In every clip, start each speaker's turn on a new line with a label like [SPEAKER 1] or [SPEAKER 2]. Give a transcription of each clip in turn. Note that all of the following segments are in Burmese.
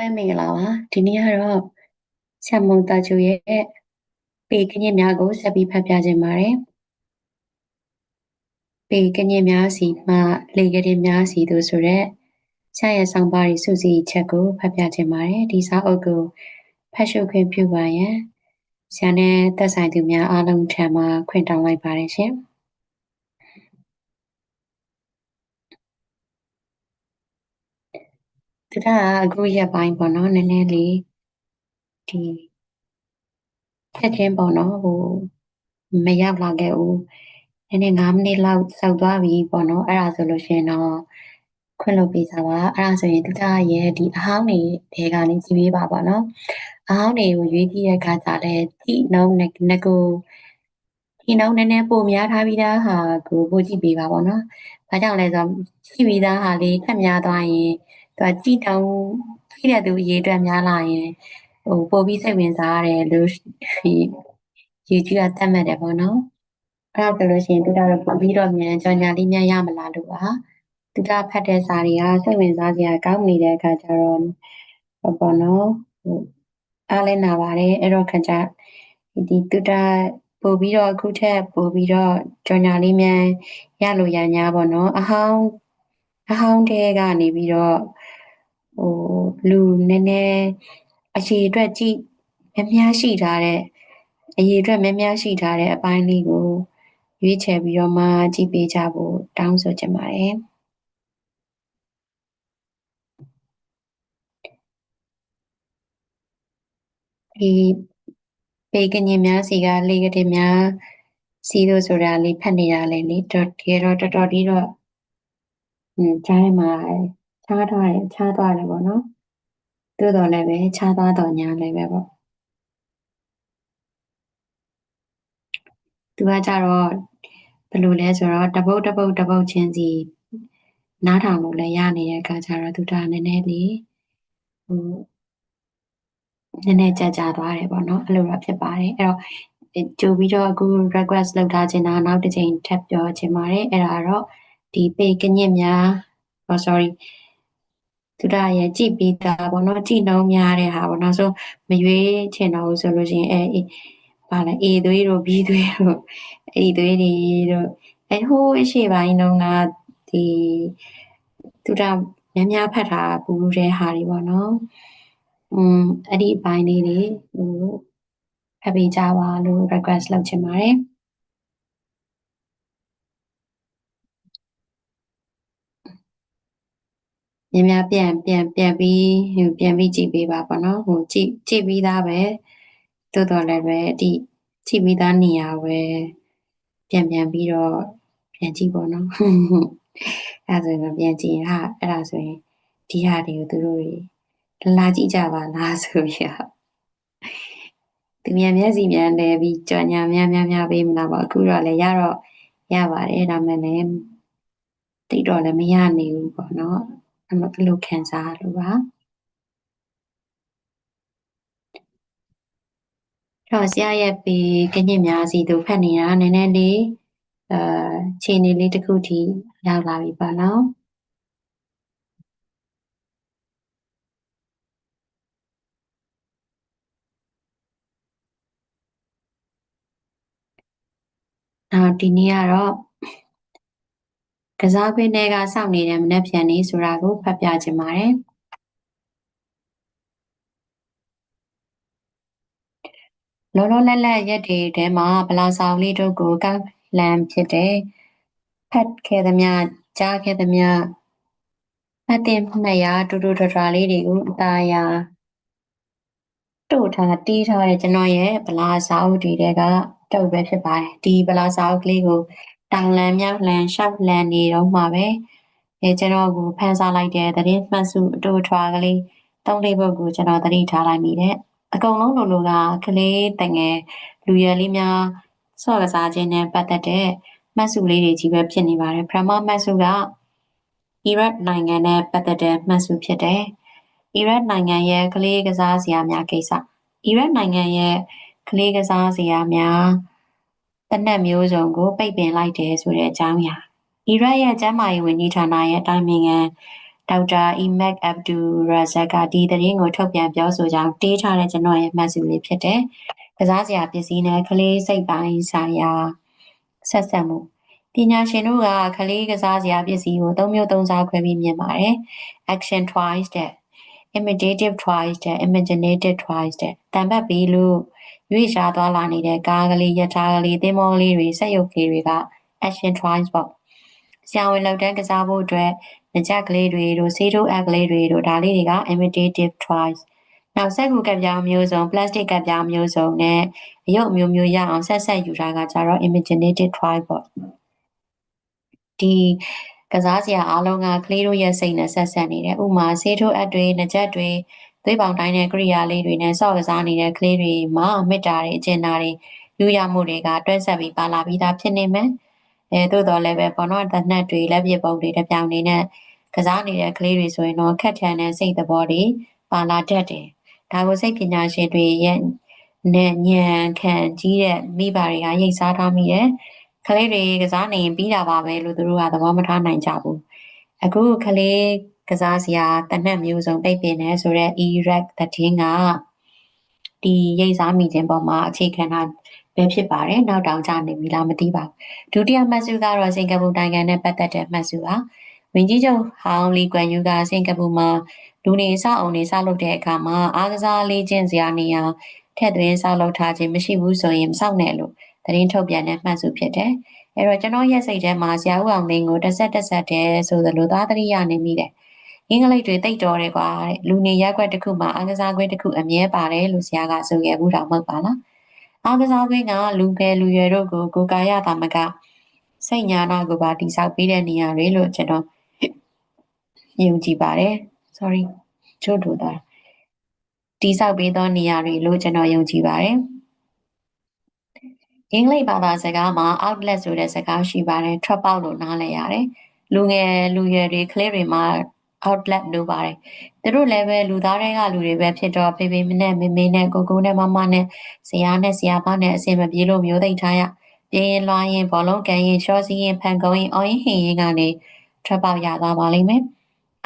[SPEAKER 1] ပွဲမင်္ဂလာပါဒီနေ့ကတော့ချက်မုံတာချိုရဲ့ပေကညစ်များကိုဆက်ပြီးဖတ်ပြခြင်းပါတယ်ပေကညစ်များစီမှလေကလေးများစီတို့ဆိုရက်ချက်ရဆောင်ပါရီစုစည်းချက်ကိုဖတ်ပြခြင်းပါတယ်ဒီစာအုပ်ကိုဖတ်ရှုခွင့်ပြုပါရန်ဆရာနဲ့သက်ဆိုင်သူများအားလုံးထံမှခွင့်တောင်းလိုက်ပါတယ်ရှင် ဒါကအခုရက်ပိုင်းပေါ့နော်နည်းနည်းလေးဒီချက်ချင်းပေါ့နော်ဟိုမရောက်လာခဲ့ဘူးနည်းနည်း9မိနစ်လောက်စောက်သွားပြီပေါ့နော်အဲ့ဒါဆိုလို့ရှိရင်တော့ခွင့်လုပ်ပေးကြပါအဲ့ဒါဆိုရင်တူတာရဲ့ဒီအဟောင်းတွေတဲကနေကြည့်ပေးပါပေါ့နော်အဟောင်းတွေကိုရွေးကြည့်တဲ့အခါကျလည်းဒီနှုံးငကိုဒီနှုံးနည်းနည်းပိုများထားပြီးသားဟာကိုပို့ကြည့်ပေးပါပေါ့နော်ဘာကြောင့်လဲဆိုတော့ရှိပြီးသားဟာလေးထက်များသွားရင် သူကကြည့်တောင်းကြည့်တဲ့သူအရေးအတွက်များလာရင်ဟိုပို့ပြီးစိတ်ဝင်စားရတယ်လို့ဒီရေကြီးကတတ်မှတ်တယ်ပေါ့နော်အဲ့ဒါဆိုလို့ရှိရင်သူတို့ပို့ပြီးတော့မြန်ကြော်ညာလေးများရမလားလို့ပါသူကဖတ်တဲ့စာတွေကစိတ်ဝင်စားစရာကောင်းနေတဲ့အခါကျတော့ပေါ့နော်ဟိုအားလဲနာပါတယ်အဲ့တော့ခကြဒီသူတာပို့ပြီးတော့အခုထက်ပို့ပြီးတော့ကြော်ညာလေးများရလို့ရညာပေါ့နော်အဟောင်းအဟောင်းတဲကနေပြီးတော့ ဟိုလူနည်းနည်းအရှိအတွက်ကြည့်များများရှိထားတဲ့အရေးအတွက်များများရှိထားတဲ့အပိုင်းလေးကိုရွေးချယ်ပြီးတော့မှကြည့်ပေးကြဖို့တောင်းဆိုချင်ပါတယ်ဒီပေကညင်များစီကလေကတိများစီတို့ဆိုတာလေးဖတ်နေရလဲလေတော့တကယ်တော့တော်တော်ဒီတော့อืมကြားထဲမှာ ခြားထားတယ်ခြားသွားတယ်ပေါ့နော်သို့တော်လည်းပဲခြားသွားတော့ညာလည်းပဲပေါ့သူကကြတော့ဘယ်လိုလဲဆိုတော့တပုတ်တပုတ်တပုတ်ချင်းစီနားထောင်လို့လည်းရနေတဲ့အခါကျတော့သူကနည်းနည်းလေးဟိုနည်းနည်းကြကြသွားတယ်ပေါ့နော်အဲ့လိုတော့ဖြစ်ပါတယ်အဲ့တော့ကြိုပြီးတော့အခု request လုပ်ထားခြင်းတာနောက်တစ်ချိန်ထပ်ပြောခြင်းပါတယ်အဲ့ဒါတော့ဒီပေကညစ်များ oh sorry သူတို့ရဲ့ကြည့်ပြီးသားပေါ့နော်ကြည့်နှုံးများတဲ့ဟာပေါ့နောက်ဆုံးမရွေးချင်တော့ဘူးဆိုလို့ရှိရင်အဲဘာလဲ A သွေးတို့ B သွေးတို့အဲ့ဒီသွေးတွေတို့အဲဟိုးအရှိပိုင်းတုန်းကဒီသူတို့များများဖတ်တာပူတဲ့ဟာတွေပေါ့နော်อืมအဲ့ဒီအပိုင်းလေးတွေဟိုဖတ်ပေးကြပါလို့ request လုပ်ချင်ပါတယ် များများပြန်ပြန်ပြန်ပြီးပြန်ပြီးကြည့်ပေးပါပေါ့နော်ဟိုကြည့်ကြည့်ပြီးသားပဲတိုးတော်လည်းပဲဒီကြည့်ပြီးသားနေရာပဲပြန်ပြန်ပြီးတော့ပြန်ကြည့်ပေါ့နော်အဲဒါဆိုရင်ပြန်ကြည့်ရင်ဟာအဲ့ဒါဆိုရင်ဒီဟာတွေကိုသူတို့လာကြည့်ကြပါလားဆိုပြီးတော့သူမြန်မျက်စိမြန်လဲပြီးကြော်ညာများများများပေးမလားပေါ့အခုတော့လည်းရတော့ရပါတယ်ဒါမှလည်းတိတ်တော့လည်းမရနိုင်ဘူးပေါ့နော် အဲ့လိုခံစားလို့ပါတော့ဆရာရဲ့ပေကညစ်များစီတို့ဖတ်နေတာနည်းနည်းလေးအဲခြေနေလေးတစ်ခုထိရောက်လာပြီပါနော်အော်ဒီနေ့ကတော့ ကစားခွင်းတွေကစောင့်နေတဲ့မနှက်ဖြန်နေဆိုတာကိုဖတ်ပြခြင်းပါတယ်လောလောလတ်လတ်ရက်တွေထဲမှာဗလာဆောင်လေးတို့ကိုကောက်လန်ဖြစ်တယ်ဖတ်ခဲ့သမျှကြားခဲ့သမျှအတင်နှစ်ရာတူတူထွာထွာလေးတွေကိုအตาရာတို့ထားတီးထားတဲ့ကျွန်တော်ရဲ့ဗလာဆောင်တွေကတုပ်ပဲဖြစ်ပါတယ်ဒီဗလာဆောင်ကလေးကို တောင်လန်မြောက်လန်ရှောက်လန်နေတော့မှပဲအဲကျွန်တော်ကိုဖန်ဆာလိုက်တဲ့သတင်းမှတ်စုအတူထွာကလေးသုံးလေးပုတ်ကိုကျွန်တော်သတိထားလိုက်မိတဲ့အကုန်လုံးလိုလိုကကလေးတငယ်လူရလေးများဆော့ကစားခြင်းနဲ့ပတ်သက်တဲ့မှတ်စုလေးတွေကြီးပဲဖြစ်နေပါတယ်ပထမမှတ်စုကအီရတ်နိုင်ငံနဲ့ပတ်သက်တဲ့မှတ်စုဖြစ်တယ်အီရတ်နိုင်ငံရဲ့ကလေးကစားစရာများကိစ္စအီရတ်နိုင်ငံရဲ့ကလေးကစားစရာများ တနက်မျိုးစုံကိုပိတ်ပင်လိုက်တယ်ဆိုတဲ့အကြောင်းအရာအီရတ်ရဲ့ကျန်းမာရေးဝန်ကြီးဌာနရဲ့တိုင်ပင်ခံဒေါက်တာအီမက်အဗ်ဒူရာဇက်ကဒီသတင်းကိုထုတ်ပြန်ပြောဆိုကြောင်းတေးထားတဲ့ကျွန်တော်ရဲ့မှတ်စုလေးဖြစ်တယ်။ကစားစရာပစ္စည်းနဲ့ကလေးစိတ်ပိုင်းဆိုင်ရာဆက်ဆက်မှုပညာရှင်တို့ကကလေးကစားစရာပစ္စည်းကိုသုံးမျိုးသုံးစားခွဲပြီးမြင်ပါတယ်။ action twice တဲ့ imitative twice တဲ့ imaginative twice တဲ့တံပတ်ပြီးလို့ ရွေ့ရှားသွားလာနေတဲ့ကားကလေးယထာကလေးသင်းမောကလေးတွေစက်ရုပ်ကလေးတွေက action twice ပေါ့။ဆရာဝန်လောက်တန်းကစားဖို့အတွက်ငကြက်ကလေးတွေတို့ဆေးထိုးအက်ကလေးတွေတို့ဒါလေးတွေက imitative twice နောက်ဆက်ကူကပ်ပြားမျိုးစုံ plastic ကပ်ပြားမျိုးစုံနဲ့အယုတ်မျိုးမျိုးရအောင်ဆက်ဆက်ယူတာကကြတော့ imaginative twice ပေါ့ဒီကစားစရာအားလုံးကကလေးတို့ရဲ့စိတ်နဲ့ဆက်ဆက်နေတယ်ဥမာဆေးထိုးအပ်တွေငကြက်တွေ သွေးပေါင်တိုင်းတဲ့ကရိယာလေးတွေနဲ့ဆော့ကစားနေတဲ့ကလေးတွေမှာမေတ္တာတွေအကျဉ်းသားတွေယူရမှုတွေကတွဲဆက်ပြီးပါလာပြီးသားဖြစ်နေမယ်အဲသို့တော်လည်းပဲပေါ်တော့တနတ်တွေလက်ပြပုံတွေတပြောင်နေနဲ့ကစားနေတဲ့ကလေးတွေဆိုရင်တော့ခက်ထန်တဲ့စိတ်သဘောတွေပါလာတတ်တယ်။ဒါကိုစိတ်ပညာရှင်တွေရဲ့နဲ့ညံခံကြီးတဲ့မိဘတွေကရိတ်စားထားမိတယ်။ကလေးတွေကစားနေရင်ပြီးတာပါပဲလို့သူတို့ကသဘောမထားနိုင်ကြဘူး။အခုကလေး ကစားစရာတနတ်မျိုးစုံပိတ်ပင်နေဆိုတော့ Iraq သတင်းကဒီရိတ်စားမိခြင်းပေါ်မှာအခြေခံတာပဲဖြစ်ပါတယ်နောက်တောင်ကျနေပြီလားမသိပါဘူးဒုတိယမှတ်စုကတော့စင်ကာပူနိုင်ငံနဲ့ပတ်သက်တဲ့မှတ်စုပါဝင်ကြီးချုပ်ဟောင်းလီကွမ်ယူကစင်ကာပူမှာလူနေဆောက်အုံတွေဆောက်လုပ်တဲ့အခါမှာအားကစားလေးကျင့်စရာနေရာထက်သွင်းဆောက်လုပ်ထားခြင်းမရှိဘူးဆိုရင်မဆောက်နဲ့လို့သတင်းထုတ်ပြန်တဲ့မှတ်စုဖြစ်တယ်။အဲတော့ကျွန်တော်ရဲ့စိတ်ထဲမှာဆရာဦးအောင်သိန်းကိုတစ်ဆက်တစ်ဆက်တည်းဆိုသလိုသားသတိရနေမိတယ်။ အင်္ဂလိပ်တွေတိတ်တော်တယ်ကွာတဲ့လူနေရက်ွက်တစ်ခုမှာအားကစားကွင်းတစ်ခုအမြဲပါတယ်လို့ဆရာကဆိုခဲ့ဘူးတော့မဟုတ်ပါလား။အားကစားကွင်းကလူငယ်လူရွယ်တို့ကိုကိုကာယတာမကစိတ်ညာနာကိုပါတိဆောက်ပေးတဲ့နေရာတွေလို့ကျွန်တော်ယုံကြည်ပါတယ် sorry ချို့တို့တာတိဆောက်ပေးသောနေရာတွေလို့ကျွန်တော်ယုံကြည်ပါတယ်အင်္ဂလိပ်ဘာသာစကားမှာ outlet ဆိုတဲ့စကားရှိပါတယ် drop out လို့နားလည်ရတယ်လူငယ်လူရွယ်တွေကလေးတွေမှာ outlet လို့ပါတယ်သူတို့လည်းပဲလူသားတွေကလူတွေပဲဖြစ်တော့ဖေဖေမနဲ့မေမေနဲ့ကိုကိုနဲ့မမနဲ့ဆရာနဲ့ဆရာမနဲ့အစင်မပြေလို့မျိုးသိမ့်ထားရပြင်းရင်လွှားရင်ဘောလုံးကန်ရင်ရှော့စီရင်ဖန်ကုန်းရင်အော်ရင်ဟင်ရင်ကနေထွက်ပေါက်ရသွားပါလိမ့်မယ်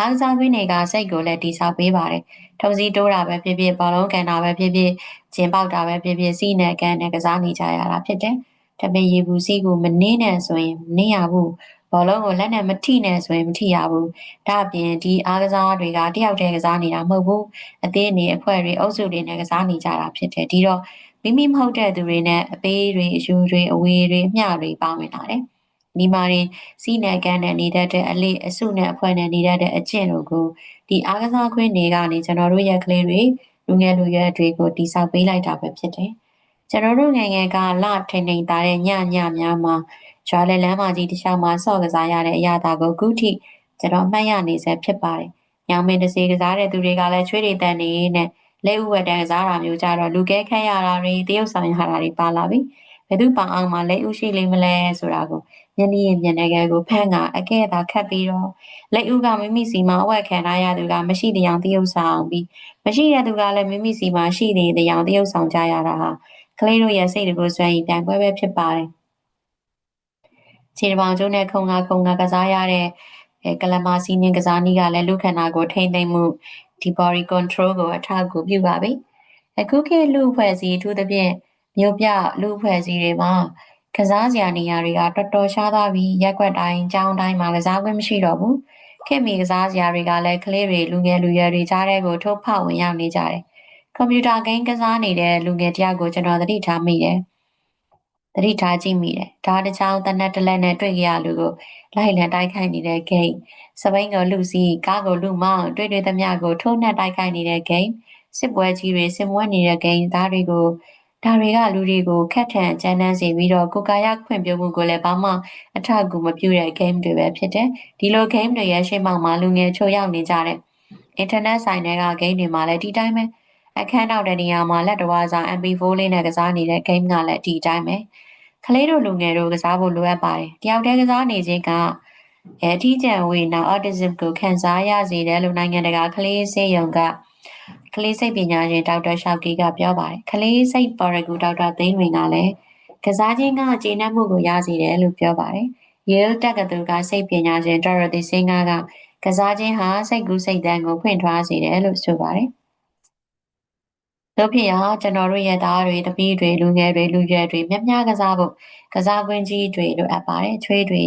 [SPEAKER 1] အားစားခွင်းတွေကစိတ်ကိုလည်းတိဆောက်ပေးပါတယ်ထုံစည်းတိုးတာပဲဖြစ်ဖြစ်ဘောလုံးကန်တာပဲဖြစ်ဖြစ်ကျင်ပေါက်တာပဲဖြစ်ဖြစ်စီးနဲ့ကန်နဲ့ကစားနေကြရတာဖြစ်တယ် တပင်ရည်ဘူးစီးကိုမနှင်းနဲ့ဆိုရင်မနှင်းရဘူးဘောလုံးကိုလက်နဲ့မထိနဲ့ဆိုရင်မထိရဘူးဒါအပြင်ဒီအားကစားတွေကတယောက်တည်းကစားနေတာမဟုတ်ဘူးအသေးနေအဖွဲ့တွေအုပ်စုတွေနဲ့ကစားနေကြတာဖြစ်တယ်ဒီတော့မိမိမဟုတ်တဲ့သူတွေနဲ့အပေးတွေအယူတွေအဝေးတွေအမျှတွေပါဝင်လာတယ်ဒီမာရင်စီးနယ်ကန်နဲ့နေတတ်တဲ့အလေးအစုနဲ့အဖွဲ့နဲ့နေတတ်တဲ့အကျင့်တို့ကိုဒီအားကစားခွင့်တွေကနေကျွန်တော်တို့ရဲ့ကလေးတွေလူငယ်လူရွယ်တွေကိုတိဆောက်ပေးလိုက်တာပဲဖြစ်တယ် ကျွန်တော်တို့နိုင်ငံကလထိန်ထိန်သားတဲ့ညညများမှာရွာလဲလမ်းမကြီးတစ်လျှောက်မှာဆော့ကစားရတဲ့အရာတာကိုခုထိကျွန်တော်မှတ်ရနေစေဖြစ်ပါတယ်။ညောင်မင်းတစေကစားတဲ့သူတွေကလည်းချွေးတွေတန်နေနဲ့လက်ဥဝတ်တန်ကစားတာမျိုးကြတော့လူကဲခန့်ရတာတွေတရုပ်ဆောင်ရတာတွေပါလာပြီ။ဘယ်သူပအောင်မှလက်ဥရှိလိမ့်မလဲဆိုတာကိုမျက်နှာရင်မျက်နှာကကိုဖမ်းကအကဲ့အသာခတ်ပြီးတော့လက်ဥကမိမိစီမှာအဝတ်ခံထားရသူကမရှိတဲ့အောင်တရုပ်ဆောင်ပြီးမရှိတဲ့သူကလည်းမိမိစီမှာရှိနေတဲ့အောင်တရုပ်ဆောင်ကြရတာဟာ ကလေးတို့ရဲ့စိတ်တွေကိုစွန့်ရင်ပြန်ပွဲပဲဖြစ်ပါတယ်။ခြေတစ်ပေါင်ကျုံးနဲ့ခုံငါခုံငါကစားရတဲ့ကလမာစီနင်းကစားနည်းကလည်းလူခန္ဓာကိုထိမ့်သိမ့်မှုဒီ body control ကိုအထောက်အကူပြုပါပြီအခုခေတ်လူဖွဲ့စည်းအထူးသဖြင့်မြို့ပြလူဖွဲ့စည်းတွေမှာကစားစရာနေရာတွေကတော်တော်ရှားသွားပြီးရက်ွက်တိုင်းကြောင်းတိုင်းမှာကစားခွင့်မရှိတော့ဘူးခေတ်မီကစားစရာတွေကလည်းကလေးတွေလူငယ်လူရွယ်တွေကြားထဲကိုထုတ်ဖောက်ဝင်ရောက်နေကြတယ် ကွန်ပျူတာဂိမ်းကစားနေတဲ့လူငယ်တယောက်ကိုကျွန်တော်သတိထားမိတယ်။သတိထားကြည့်မိတယ်။ဒါတချောင်းတနက်တလက်နဲ့တွေ့ကြရလူကိုလိုက်လံတိုက်ခိုက်နေတဲ့ဂိမ်းစပိန်ကိုလူစီကားကိုလူမောင်းတွေ့တွေ့သမျှကိုထိုးနှက်တိုက်ခိုက်နေတဲ့ဂိမ်းစစ်ပွဲကြီးတွေဆင်မွဲနေတဲ့ဂိမ်းသားတွေကိုဒါတွေကလူတွေကိုခက်ထန်ကြမ်းတမ်းစေပြီးတော့ကိုကာယခွင့်ပြုမှုကိုလည်းဘာမှအထအကူမပြုတဲ့ game တွေပဲဖြစ်တယ်။ဒီလို game တွေရဲ့ရှေ့မှောက်မှာလူငယ်ချို့ရောက်နေကြတဲ့ internet ဆိုင်တွေက game တွေမှာလည်းဒီတိုင်းပဲ အခန်းနောက်တဲ့နေရာမှာလက်တော်စာ MP4 လေးနဲ့ကစားနေတဲ့ game ကလည်းဒီတိုင်းပဲ။ကလေးတို့လူငယ်တို့ကစားဖို့လိုအပ်ပါတယ်တယောက်တည်းကစားနေခြင်းကအဲအထီးကျန်ဝေနောက် autism ကိုခံစားရစေတယ်လို့နိုင်ငံတကာကလေးစေယုံကကလေးစိတ်ပညာရှင်ဒေါက်တာရှောက်ကီကပြောပါတယ်ကလေးစိတ်ပါရဂူဒေါက်တာသိန်းဝင်ကလည်းကစားခြင်းကကျေနပ်မှုကိုရစေတယ်လို့ပြောပါတယ် Yale တက္ကသိုလ်ကစိတ်ပညာရှင် Dorothy Singer ကကကစားခြင်းဟာစိတ်ကူးစိတ်တမ်းကိုဖွင့်ထွားစေတယ်လို့ဆိုပါတယ် တို့ဖြစ်ရာကျွန်တော်တို့ရဲ့သားတွေတပည့်တွေလူငယ်တွေလူရွယ်တွေမြတ်များကစားဖို့ကစားကွင်းကြီးတွေလိုအပ်ပါတယ်ချွေးတွေ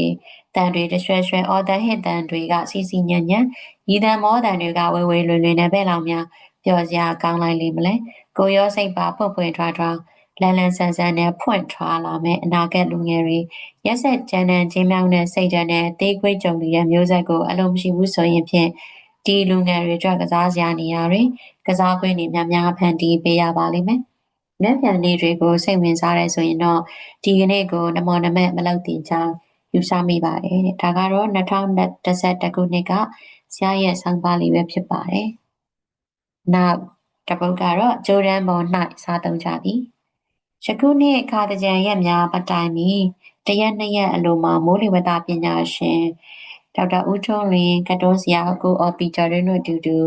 [SPEAKER 1] တန်တွေတရွှဲရွှဲအော်တန်ဟစ်တန်တွေကစီစီညံ့ညံ့ရီတန်မောတန်တွေကဝေဝေလွင်လွင်နဲ့ပဲ့လောင်များပျော်စရာကောင်းလိုက်လိမ့်မလဲကိုရောစိတ်ပါဖွင့်ဖွင့်ထွားထွားလန်လန်ဆန်ဆန်နဲ့ဖွင့်ထွားလာမယ်အနာဂတ်လူငယ်တွေရက်ဆက်ကြမ်းတမ်းချင်းမြောင်းတဲ့စိတ်ဓာတ်နဲ့တေးခွေးကြုံနေတဲ့မျိုးဆက်ကိုအလုံးမရှိဘူးဆိုရင်ဖြင့် ဒီလူငယ်တွေအတွက်ကစားစရာနေရာတွေကစားကွင်းတွေများများဖန်တီးပေးရပါလိမ့်မယ်။လက်ပြန်လေးတွေကိုစိတ်ဝင်စားရဲဆိုရင်တော့ဒီကနေ့ကိုနမောနမက်မလုပ်တင်ကြောင်းယူဆမိပါတယ်တဲ့။ဒါကတော့2021ခုနှစ်ကဆရာရဲ့ဆောင်းပါးလေးပဲဖြစ်ပါတယ်။နောက်တပုတ်ကတော့ဂျိုဒန်ပေါ်၌စားသုံးကြသည်။ယခုနှစ်ခါတကြံရက်များပတိုင်မီတရက်နှစ်ရက်အလိုမှာမိုးလေဝသပညာရှင် ဒေါက်တာဦးထွန်းလင်းကတွန်းစရာကိုအော်ပီတာတို့တို့တူတူ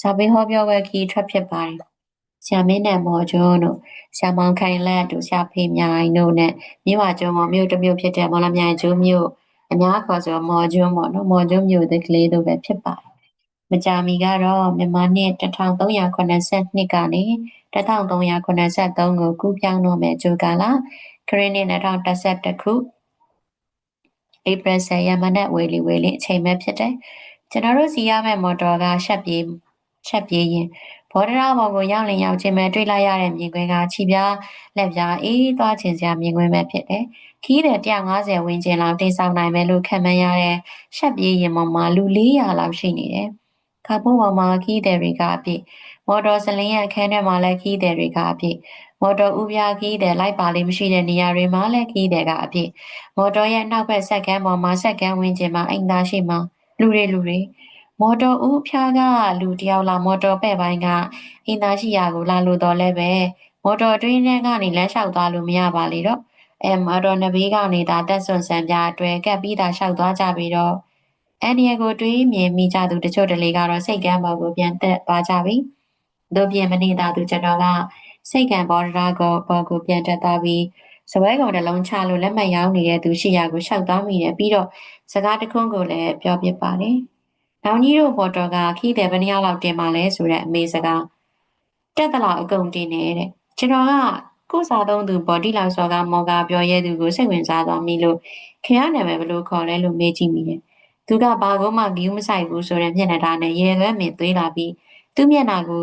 [SPEAKER 1] စာပေဟောပြောပွဲခီးထွက်ဖြစ်ပါတယ်။ဆရာမင်းနဲ့မော်ကျွန်းတို့ဆရာမောင်ခိုင်လက်တို့ဆရာဖေးမြိုင်တို့နဲ့မြို့ဝကျွန်းပေါ်မြို့တစ်မြို့ဖြစ်တဲ့မော်လမြိုင်ကျွန်းမြို့အများခေါ်ဆိုမော်ကျွန်းပေါ့နော်မော်ကျွန်းမြို့သကလေးတို့ပဲဖြစ်ပါတယ်။မကြာမီကတော့မြန်မာနှစ်1382ကနေ1383ကိုကူးပြောင်းတော့မယ်ဂျိုကာလာခရစ်နှစ်2011ခု ဧပြီ10ရက်မနက်ဝေလီဝေလီအချိန်ပဲဖြစ်တယ်။ကျွန်တော်တို့စီရမယ့်မော်တော်ကရှက်ပြေးရှက်ပြေးရင်ဘော်ဒရာဘော်ကိုရောက်လင်ရောက်ချင်းပဲတွေ့လိုက်ရတဲ့မြင်ကွင်းကခြိပြားလက်ပြားအေးသွားချင်စရာမြင်ကွင်းပဲဖြစ်တယ်။ခီးတဲ့150ဝန်းကျင်လောက်တိဆောက်နိုင်မယ်လို့ခံမှန်းရတဲ့ရှက်ပြေးရင်ပေါ်မှာလူ400လောက်ရှိနေတယ်။ခါဖို့ပေါ်မှာခီးတဲ့တွေကအပြည့်မော်တော်စလင်းရဲ့အခန်းထဲမှာလည်းခီးတဲ့တွေကအပြည့် မော်တော်ဥပြားခီးတဲ့လိုက်ပါလေးမရှိတဲ့နေရာတွေမှာလည်းခီးတဲ့ကအပြည့်မော်တော်ရဲ့နောက်ဘက်ဆက်ကမ်းပေါ်မှာဆက်ကမ်းဝင်းကျင်မှာအိမ်သားရှိမှာလူတွေလူတွေမော်တော်ဦးဖျားကလူတယောက်လာမော်တော်ပဲ့ပိုင်းကအိမ်သားရှိရာကိုလာလို့တော့လဲပဲမော်တော်တွင်းထဲကနေလမ်းလျှောက်သွားလို့မရပါလေတော့အဲမော်တော်နဘေးကနေသာတက်ဆွန်ဆန်ပြအတွဲကပ်ပြီးသာလျှောက်သွားကြပြီးတော့အန်ဒီယကိုတွေးမြင်မိကြသူတချို့တလေကတော့စိတ်ကမ်းပေါ်ကိုပြန်တက်သွားကြပြီတို့ပြင်မနေတာသူကျွန်တော်က စိတ်ကံဘော်ဒရာကိုဘော်ကိုပြန်တက်သွားပြီးစပွဲကောင်တစ်လုံးချလို့လက်မှတ်ရောင်းနေတဲ့သူရှိရာကိုရှောက်သွားမိတယ်ပြီးတော့စကားတခွန်းကိုလည်းပြောပြပါတယ်။နောင်ကြီးတို့ဘော်တော်ကခီးတယ်ဘယ်နှယောက်လောက်တင်ပါလဲဆိုတဲ့အမေစကားတက်တလောက်အကုန်တင်နေတဲ့ကျွန်တော်ကကိုစားသုံးသူဘော်ဒီလောက်စောကမော်ကပြောရဲသူကိုစိတ်ဝင်စားသွားမိလို့ခင်ဗျားနာမည်ဘယ်လိုခေါ်လဲလို့မေးကြည့်မိတယ်။သူကဘာကုန်းမှဂီးမဆိုင်ဘူးဆိုတဲ့မျက်နှာသားနဲ့ရေလွဲမင်သွေးလာပြီးသူ့မျက်နှာကို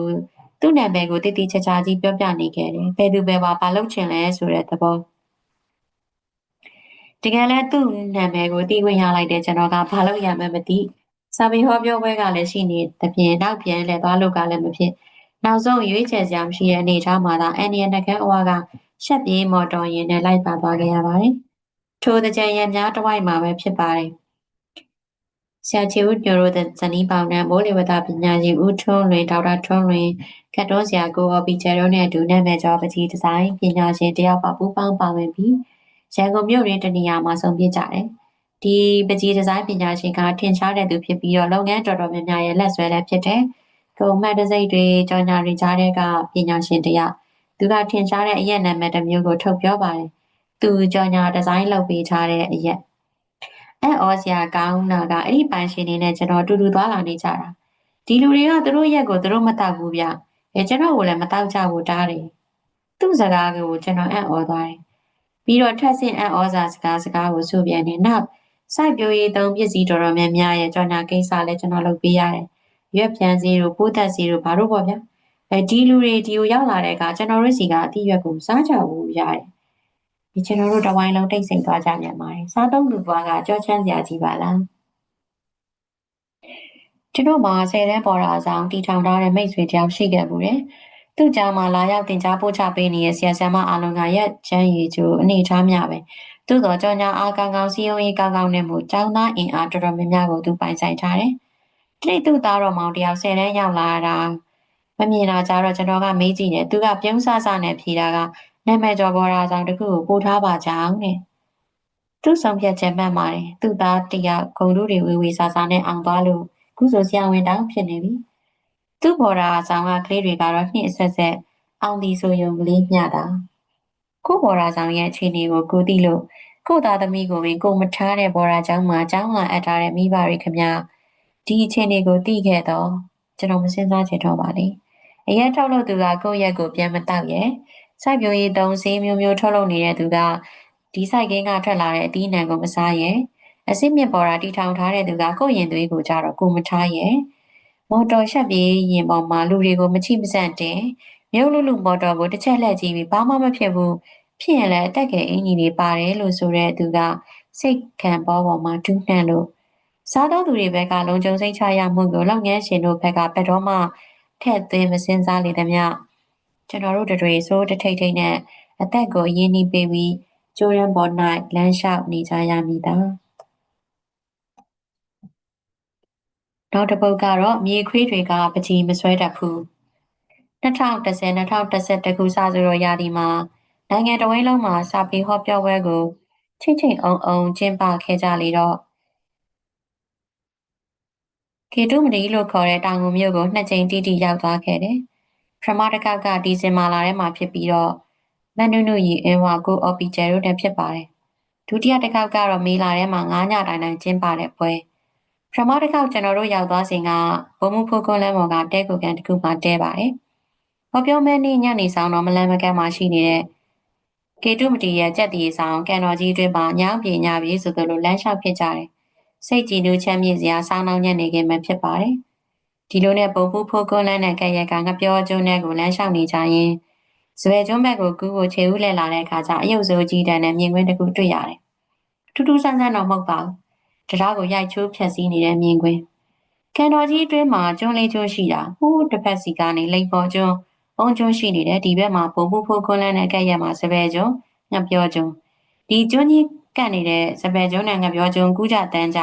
[SPEAKER 1] သူ့နာမည်ကိုတည်တည်ချာချာကြီးပြောပြနေခဲ့တယ်။ဘယ်သူပဲပါဘာလုပ်ချင်လဲဆိုတဲ့သဘော။တကယ်လဲသူ့နာမည်ကိုတီးဝင်ရလိုက်တဲ့ကျွန်တော်ကဘာလို့ရမှန်းမသိစာပေဟောပြောပွဲကလည်းရှိနေတပြင်းနောက်ပြန်လဲသွားလို့ကလည်းမဖြစ်နောက်ဆုံးရွေးချယ်စရာမရှိတဲ့အနေအထားမှာသာအန်ဒီယနကန်အဝါကရှက်ပြေးမော်တော်ယာဉ်နဲ့လိုက်ပါသွားခဲ့ရပါတယ်ထိုတကြံရံများတဝိုက်မှာပဲဖြစ်ပါတယ် ဆရာချေဦးညိုတို့ဇနီးပေါင်နဲ့မိုးလေဝသပညာရှင်ဦးထွန်းလွင်ဒေါက်တာထွန်းလွင်ကတ်တွန်းဆရာကိုအော်ပီကျဲတို့နဲ့အတူနာမည်ကျော်ပကြီးဒီဇိုင်းပညာရှင်တယောက်ပါပူးပေါင်းပါဝင်ပြီးရန်ကုန်မြို့တွင်တနေရာမှာဆုံပြကြတယ်။ဒီပကြီးဒီဇိုင်းပညာရှင်ကထင်ရှားတဲ့သူဖြစ်ပြီးတော့လုပ်ငန်းတော်တော်များများရဲ့လက်ဆွဲလည်းဖြစ်တယ်။ကုံမှတ်တစိတ်တွေကြော်ညာတွေကြားတဲ့ကပညာရှင်တယောက်သူကထင်ရှားတဲ့အရက်နာမည်တစ်မျိုးကိုထုတ်ပြောပါတယ်။သူကြော်ညာဒီဇိုင်းလုပ်ပေးထားတဲ့အရက် အဲ့ဩစရာကောင်းတာကအဲ့ဒီပိုင်ရှင်တွေနဲ့ကျွန်တော်တူတူသွားလာနေကြတာ။ဒီလူတွေကသူတို့ရက်ကိုသူတို့မတောက်ဘူးဗျ။အဲကျွန်တော်ကိုလည်းမတောက်ကြဘူးတားတယ်။သူ့စကားကိုကျွန်တော်အံ့ဩသွားတယ်ပြီးတော့ထက်ဆင့်အံ့ဩစာစကားစကားကိုဆိုပြန်နေနောက်စိုက်ပျိုးရေးသုံးပစ္စည်းတော်တော်များများရဲ့ကြော်ညာကိစ္စလည်းကျွန်တော်လုပ်ပေးရတယ်။ရွက်ပြန်စီတို့ပိုးသက်စီတို့ဘာလို့ပေါ့ဗျာ။အဲဒီလူတွေဒီကိုရောက်လာတဲ့အခါကျွန်တော်တို့စီကအတိရွက်ကိုစားကြဘူးရတယ်။ ဒီကျွန်တော်တို့တဝိုင်းလုံးတိတ်ဆိတ်သွားကြပြန်ပါတယ်။စားသုံးလူပွားကကြောချမ်းစရာကြီးပါလား။ကျွန်တော်မှာဆယ်တန်းပေါ်တာဆောင်တီထောင်ထားတဲ့မိတ်ဆွေတယောက်ရှိခဲ့ဘူးတယ်။သူ့ကြားမှာလာရောက်တင် जा ပို့ချပေးနေတဲ့ဆရာဆရာမအားလုံးကရက်ချမ်းရည်ကျိုးအနေထားများပဲသို့တော်ကြောင်ညာအားကောင်းကောင်းစီယုံရေးကောင်းကောင်းနဲ့မို့ကျောင်းသားအင်အားတော်တော်များများကိုသူပိုင်ဆိုင်ထားတယ်။တိတ်သူ့သားတော်မောင်တယောက်ဆယ်တန်းရောက်လာတာမမြင်တာကြတော့ကျွန်တော်ကမေးကြည့်တယ်သူကပြုံးဆဆနဲ့ဖြေတာက နာမည်ကျော်ပေါ်တာဆောင်တစ်ခုကိုပို့ထားပါကြောင်းတဲ့သူ့ဆောင်ဖြတ်ချက်မှတ်ပါတယ်သူ့သားတယောက်ဂုံတို့တွေဝေဝေဆဆနဲ့အောင်သွားလို့ခုဆိုဆရာဝန်တောင်းဖြစ်နေပြီ။သူ့ဘော်ဒါဆောင်ကကလေးတွေကတော့နှစ်အဆက်ဆက်အောင်ဒီဆိုယုံကလေးမျှတာကိုဘော်ဒါဆောင်ရဲ့အခြေအနေကိုကိုသိလို့ကိုသားသမီးကိုပင်ကိုမထားတဲ့ဘော်ဒါကျောင်းမှာကျောင်းလာအပ်ထားတဲ့မိဘတွေခမဒီအခြေအနေကိုသိခဲ့တော့ကျွန်တော်မစင်စားချင်တော့ပါနဲ့အရက်ထုတ်လို့သူကကိုယ့်ရက်ကိုပြန်မတောက်ရဲ့ စိုက်ပျိုးရေးသုံးစည်းမျိုးမျိုးထုတ်လုပ်နေတဲ့သူကဒီစိုက်ကင်းကထွက်လာတဲ့အသီးနှံကိုမစားရဲ့အစစ်မြစ်ပေါ်တာတီထောင်ထားတဲ့သူကကိုယ့်ရင်သွေးကိုကြတော့ကိုမထားရဲ့မော်တော်ရှက်ပြေးရင်ပေါ်မှာလူတွေကိုမချိမဆန့်တင်မြုပ်လူလူမော်တော်ကိုတစ်ချက်လှည့်ကြည့်ပြီးဘာမှမဖြစ်ဘူးဖြစ်ရင်လည်းအတက်ငယ်အင်ဂျင်တွေပါတယ်လို့ဆိုတဲ့သူကစိတ်ခံပေါ်ပေါ်မှာဒူးနှံလို့စားသောသူတွေဘက်ကလုံခြုံစိတ်ချရမှုကိုလောက်ငန်းရှင်တို့ဘက်ကဘယ်တော့မှထည့်သွင်းမစင်စားလေသမျှ ကျွန်တော်တို့တွေစိုးတထိတ်ထိတ်နဲ့အသက်ကိုအရင်နှီးပေးပြီးကျိုးရန်ပေါ်၌လမ်းလျှောက်နေကြရမည်သာနောက်တစ်ပုတ်ကတော့မြေခွေးတွေကပကြီးမဆွဲတတ်ဘူး2010-2011ခုစဆိုတော့ရာသီမှာနိုင်ငံတော်ဝန်လုံးမှာစာပေဟောပြောပွဲကိုချိတ်ချိတ်အောင်အောင်ကျင်းပခဲ့ကြလေတော့ကေတုမဒီလို့ခေါ်တဲ့တောင်ငူမြို့ကိုနှစ်ကြိမ်တိတိရောက်သွားခဲ့တယ်။ ပထမတစ်ခေါက်ကဒီဇင်ဘာလထဲမှာဖြစ်ပြီးတော့မန်နုနုရီအင်ဝါကိုအော်ပီကျယ်တို့နဲ့ဖြစ်ပါတယ်။ဒုတိယတစ်ခေါက်ကတော့မေလာထဲမှာ9ညတိုင်တိုင်ကျင်းပတဲ့ပွဲ။ပထမတစ်ခေါက်ကျွန်တော်တို့ရောက်သွားစဉ်ကဘုံမှုဖိုကွန်လမ်းပေါ်ကတဲကိုကန်တစ်ခုမှတဲပါတယ်။ဟောပြောမဲနေ့ညနေဆောင်တော့မလန်မကန်းမှာရှိနေတဲ့ကေတုမတီရဲ့ကြက်တီဆောင်ကန်တော်ကြီးအတွင်းမှာညောင်ပြေညပြေဆိုသလိုလမ်းလျှောက်ဖြစ်ကြတယ်စိတ်ကြည်နူးချမ်းမြေ့စရာစောင်းနှောင်းညံ့နေခင်မှဖြစ်ပါတယ်။ ဒီလိုနဲ့ပုံပူဖိုးကွန်းလန်းတဲ့ကဲ့ရဲ့ကငပြောကျုံးတဲ့ကိုလမ်းလျှောက်နေကြရင်ဇွဲကျုံးဘက်ကိုကူးကိုခြေဦးလဲလာတဲ့အခါကျအယုတ်စိုးကြီးတန်းနဲ့မြင်ကွင်းတစ်ခုတွေ့ရတယ်။ထူးထူးဆန်းဆန်းတော့မဟုတ်ပါဘူး။တရားကိုရိုက်ချိုးဖြက်စီးနေတဲ့မြင်ကွင်း။ကန်တော်ကြီးအတွင်းမှာကျွန်းလေးကျွန်းရှိတာဟိုးတစ်ဖက်စီကနေလိမ့်ပေါ်ကျွန်းအုံကျွန်းရှိနေတဲ့ဒီဘက်မှာပုံပူဖိုးကွန်းလန်းတဲ့ကဲ့ရဲ့မှာစပယ်ကျွန်းငပြောကျွန်းဒီကျွန်းကြီးကန့်နေတဲ့စပယ်ကျွန်းနဲ့ငပြောကျွန်းကူးကြတန်းကြ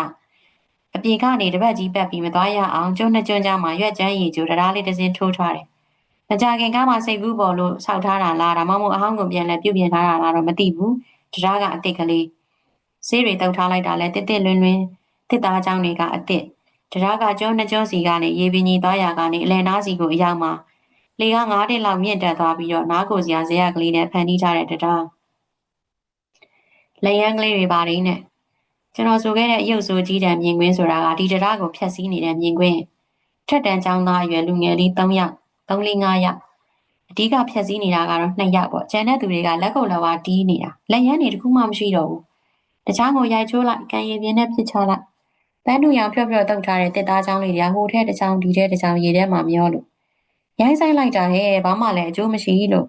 [SPEAKER 1] အပြေကနေတပတ်ကြီးပတ်ပြီးမသွားရအောင်ကျွန်းနှစ်ကျွန်းကြားမှာရွက်ကျန်းရည်ကျိုတရားလေးတစ်စင်းထိုးထားတယ်။မကြခင်ကားမှာစိတ်ကူးပေါ်လို့ဆောက်ထားတာလားဒါမှမဟုတ်အဟောင်းကိုပြန်လဲပြုတ်ပြင်ထားတာလားတော့မသိဘူး။တရားကအစ်စ်ကလေးဆေးတွေတုပ်ထားလိုက်တာလဲတစ်တစ်လွန်းလွန်းတစ်သားချောင်းတွေကအစ်စ်တရားကကျွန်းနှစ်ကျွန်းစီကနေရေပင်ကြီးသွားရကနေအလယ်နားစီကိုအရောက်မှာလေက9တက်လောက်မြင့်တက်သွားပြီးတော့နားကိုစရာဇရကလေးနဲ့ဖန်တီးထားတဲ့တရားလက်ရန်ကလေးတွေပါနေနဲ့ ကျွန်တော်ဆိုခဲ့တဲ့အယုတ်ဆိုးကြီးတံမြင်ကွင်းဆိုတာကဒီတရားကိုဖျက်ဆီးနေတဲ့မြင်ကွင်းထက်တန်းចောင်းသားအရွယ်လူငယ်လေး3ယောက်3 4 5ယောက်အဓိကဖျက်ဆီးနေတာကတော့2ယောက်ပေါ့ကျန်တဲ့သူတွေကလက်ကုပ်လက်ဝါတီးနေတာလက်ရန်တွေတခုမှမရှိတော့ဘူးတခြားကိုရိုက်ချိုးလိုက်ကန်ရည်ပြင်းနဲ့ပစ်ချလိုက်ပန်းတူရောင်ဖြော့ဖြော့တုတ်ထားတဲ့တစ်သားချောင်းလေးတွေကဟိုထဲတစ်ချောင်းဒီထဲတစ်ချောင်းရေထဲမှာမျောလို့ရိုင်းဆိုင်လိုက်တာဟဲ့ဘာမှလည်းအကျိုးမရှိလို့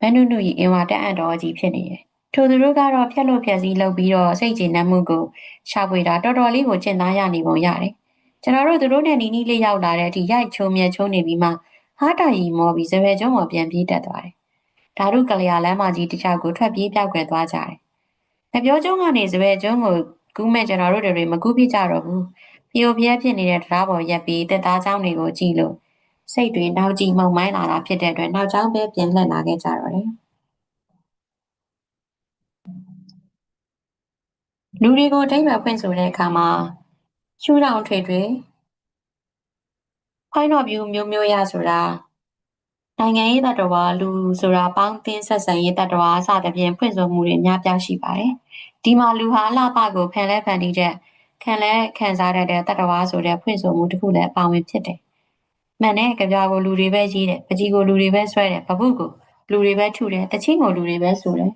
[SPEAKER 1] မန်းနုနုကြီးအင်ဝါတက်အံ့တော်ကြီးဖြစ်နေတယ် ထိုသူတို့ကတော့ဖြက်လို့ဖြက်စီးလုပ်ပြီးတော့စိတ်ကြည်နက်မှုကိုရှာဖွေတာတော်တော်လေးကိုကျင့်သားရနေပုံရတယ်။ကျွန်တော်တို့သူတို့နဲ့နီးနီးလေးရောက်လာတဲ့အထိရိုက်ချုံမြက်ချုံနေပြီးမှဟာတာရီမောပြီးစပယ်ကျုံးပေါ်ပြန်ပြေးတက်သွားတယ်။ဓာတုကလျာလမ်းမကြီးတစ်ချောက်ကိုထွက်ပြေးပြောက်ွယ်သွားကြတယ်။ငပြောကျုံးကနေစပယ်ကျုံးကိုကူးမဲ့ကျွန်တော်တို့တွေမကူးပြကြတော့ဘူး။ပြိုပြဲဖြစ်နေတဲ့တရားပေါ်ရက်ပြီးတက်သားချောင်းတွေကိုကြည့်လို့စိတ်တွေနောက်ကြည့်မှုန်မိုင်းလာတာဖြစ်တဲ့အတွက်နောက်ချောင်းပဲပြန်လှည့်လာခဲ့ကြတော့တယ်။ လူတွေကိုအဓိပ္ပာယ်ဖွင့်ဆိုတဲ့အခါမှာရှုထောင့်ထွေထွေ point of view မျိုးမျိုးရဆိုတာနိုင်ငံရေးတ attva လူဆိုတာပေါင်းသင်းဆက်ဆံရေးတ attva အစသဖြင့်ဖွင့်ဆိုမှုတွေများပြားရှိပါတယ်။ဒီမှာလူဟာအလှပကိုဖန်လဲဖန်တီးတဲ့ခံလဲခံစားရတဲ့တ attva ဆိုတဲ့ဖွင့်ဆိုမှုတစ်ခုလည်းအပါဝင်ဖြစ်တယ်။မှန်တဲ့ကြပြကိုလူတွေပဲရေးတယ်ပကြီးကိုလူတွေပဲဆွဲတယ်ပပုတ်ကိုလူတွေပဲထုတယ်တချင်းကိုလူတွေပဲဆိုတယ်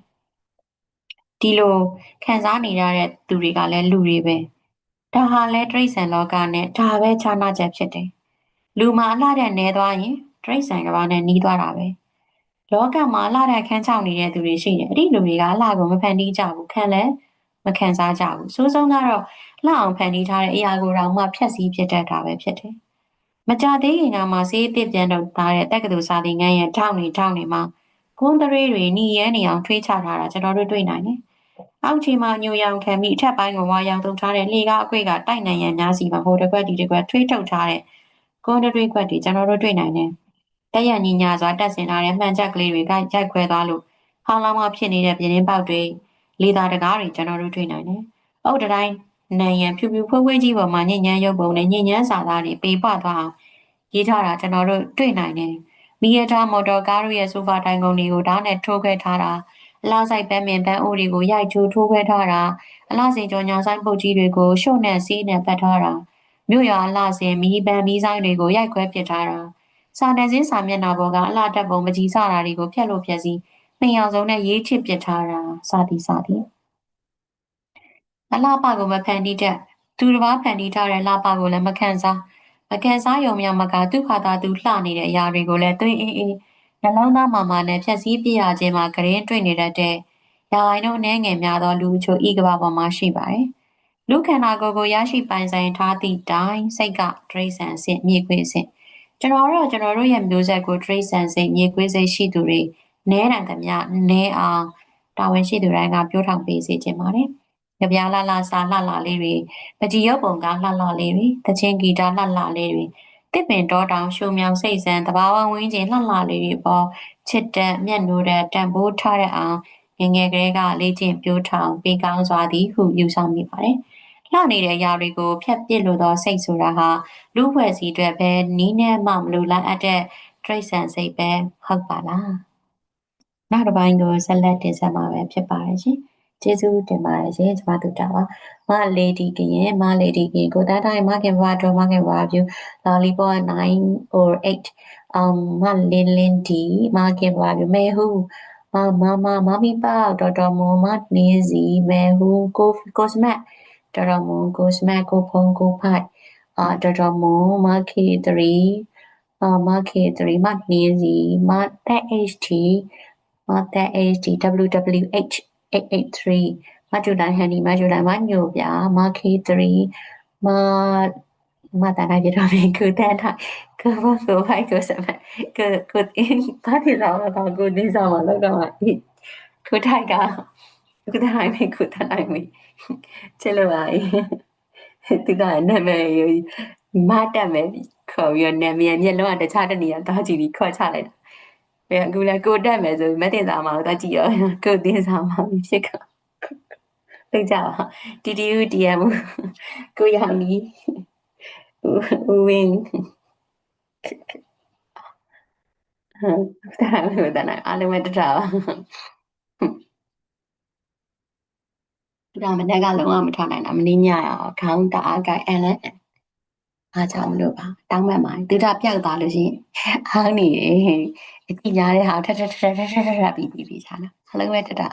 [SPEAKER 1] ဒီလိုခံစားနေရတဲ့သူတွေကလည်းလူတွေပဲဒါဟာလည်းတိရစ္ဆာန်လောကနဲ့ဒါပဲခြားနာချက်ဖြစ်တယ်လူမှာအလှတဲ့နေသွားရင်တိရစ္ဆာန်ကဘာနဲ့နှီးသွားတာပဲလောကမှာအလှတဲ့ခန်းချောင်းနေတဲ့သူတွေရှိတယ်အဲ့ဒီလူတွေကအလှကိုမဖန်တီးကြဘူးခံလဲမခံစားကြဘူးစိုးစုံကတော့လှအောင်ဖန်တီးထားတဲ့အရာကိုတောင်မှဖျက်ဆီးဖြစ်တတ်တာပဲဖြစ်တယ်မကြသေးခင်ကမှဆေးအစ်စ်ပြန်တော့သားတဲ့တက္ကသိုလ်စာသင်ခန်းရဲ့ထောင်းနေထောင်းနေမှာကွန်တရေတွေညီရဲနေအောင်ထွေးချထားတာကျွန်တော်တို့တွေ့နိုင်တယ်။ အောက်ခြေမှာညိုရောင်ခံပြီးအထက်ပိုင်းကဝါရောင်တုံထားတဲ့လှေကားအကွေ့ကတိုက်နိုင်ရန်များစီမှာဟိုတစ်ခွက်ဒီတစ်ခွက်ထွေးထုတ်ထားတဲ့ကွန်ဒတွေးခွက်တွေကျွန်တော်တို့တွေ့နိုင်တယ်။တက်ရညီညာစွာတက်ဆင်ထားတဲ့မှန်ချက်ကလေးတွေကရိုက်ခွဲသွားလို့ဟောင်းလောင်းမဖြစ်နေတဲ့ပြင်းရင်းပေါက်တွေလေသာတကားတွေကျွန်တော်တို့တွေ့နိုင်တယ်။အုတ်တိုင်းနံရံဖြူဖြူဖွေးဖွေးကြီးပေါ်မှာညဉ့်ညမ်းရုပ်ပုံနဲ့ညဉ့်ညမ်းစာသားတွေပေပသွားအောင်ရေးထားတာကျွန်တော်တို့တွေ့နိုင်တယ်။မီးရထားမော်တော်ကားတို့ရဲ့ဆိုဖာတိုင်ကုန်တွေကိုဓာတ်နဲ့ထိုးခွဲထားတာ အလားဆိုင်ပန်းမင်ပန်းအိုးတွေကိုရိုက်ချိုးထိုးခွဲထားတာအလားစင်ကြောညာဆိုင်ပုတ်ကြီးတွေကိုရှုံနဲ့စီးနဲ့ပတ်ထားတာမြို့ရွာအလားစင်မီးပန်းမီးဆိုင်တွေကိုရိုက်ခွဲပစ်ထားတာစာနယ်ဇင်းစာမျက်နှာပေါ်ကအလားတက်ပုံမကြီးစတာတွေကိုဖျက်လို့ဖျက်စီနှင်အောင်စုံနဲ့ရေးချစ်ပစ်ထားတာစသည်စသည်အလားပကိုမဖန်တီးတတ်သူတစ်ပါးဖန်တီးထားတဲ့လှပကိုလည်းမခံစားမကန်စားယုံမြောင်မကသူ့ခါသာသူလှနေတဲ့အရာတွေကိုလည်းသွေးအေးအေး နှလုံးသားမာမာနဲ့ဖြက်စီးပြရခြင်းမှာဂရင်းတွေ့နေတတ်တဲ့ရာဂိုင်းတို့နှဲငယ်များသောလူချိုဤကဘာပေါ်မှာရှိပါတယ်။လူခန္ဓာကိုယ်ကိုရရှိပိုင်ဆိုင်ထားသည့်တိုင်စိတ်ကဒရိษံစင်မြေခွေးစင်ကျွန်တော်တို့ကျွန်တော်တို့ရဲ့မျိုးဆက်ကိုဒရိษံစိတ်မြေခွေးစိတ်ရှိသူတွေနဲတန်သမျှနဲအောင်တာဝန်ရှိသူတိုင်းကပြောထောင်ပေးစေခြင်းပါတယ်။ကြပြားလှလှစာလှလှလေးတွေပတိရုပ်ပုံကလှလှလေးတွေတချင်းဂီတာလှလှလေးတွေ တစ်ပင်တောတောင်ရှုံမြောင်စိတ်ဆန်တဘာဝဝင်းကျင်လှလှလေးတွေပေါ်ချစ်တဲ့မျက်နှိုးတဲ့တန်ဖိုးထားတဲ့အောင်ငငယ်ကလေးကလေ့ကျင့်ပြိုးထောင်ပေးကောင်းစွာသည်ဟုယူဆမိပါတယ်လှနေတဲ့အရာတွေကိုဖျက်ပစ်လို့သောစိတ်ဆိုတာဟာလူဖွဲ့စည်းအတွက်ပဲနီးနဲ့မှမလိုလားအပ်တဲ့တရိษံစိတ်ပဲဟုတ်ပါလားနောက်တစ်ပိုင်းကိုဆက်လက်တင်ဆက်မှာပဲဖြစ်ပါတယ်ရှင်။ ကျေးဇူးတင်ပါတယ်ရှင်ကျမတို့တာပါမလေးဒီကရင်မလေးဒီကရင်ကိုသားတိုင်းမခင်ဘွားတော်မခင်ဘွားပြူ lollipop 9 or 8 um မလင်းလင်းဒီမခင်ဘွားပြူမဲဟုမမမမမီပါတော်တော်မွန်မနေစီမဲဟုကိုကိုစမတ်တော်တော်မွန်ကိုစမတ်ကိုဖုံးကိုဖိုက်အာတော်တော်မွန်မခေ3အာမခေ3မနေစီမတက် HT မတက် HT WWH 883မဂျူတိုင်းဟန်နီမဂျူတိုင်းမညိုပြမ K3 မမတနာကြတော့ပြီကုတဲ့တာကဘာဆိုဟိုက်ကိုစမကကိုတင်တာဒီလာတော့ကိုဒီစားမလို့တော့ကိုထိုက်ကကိုတိုင်းမကိုတိုင်းမချစ်လို့ပါသူကနာမည်မတက်မယ်ခေါ်ပြီးနာမည်မျက်လုံးကတခြားတနေရာတားကြည့်ပြီးခေါ်ချလိုက်တာ အဲအခုလည်းကိုတက်မယ်ဆိုမတင်စားမှာတော့ကြည့်ရောကိုတင်စားမှာဖြစ်ကသိကြပါတီတီယူတီအမ်ကိုရမီဝင်းဟမ်ဒါမှမဟုတ်အားလုံးပဲတထားပါဒါမနေ့ကလုံးဝမထားနိုင်တာမင်းညရအောင်ခေါင်းတအားကိုင်အန်လည်း အားကြောင့်မလို့ပါတောင်းမှန်ပါသူတာပြောက်သွားလို့ရှိရင်အားနေအကြည့်ညာတဲ့ဟာထထထထထထပြီးပြီးပြီးချာလားအလုံးပဲတတာ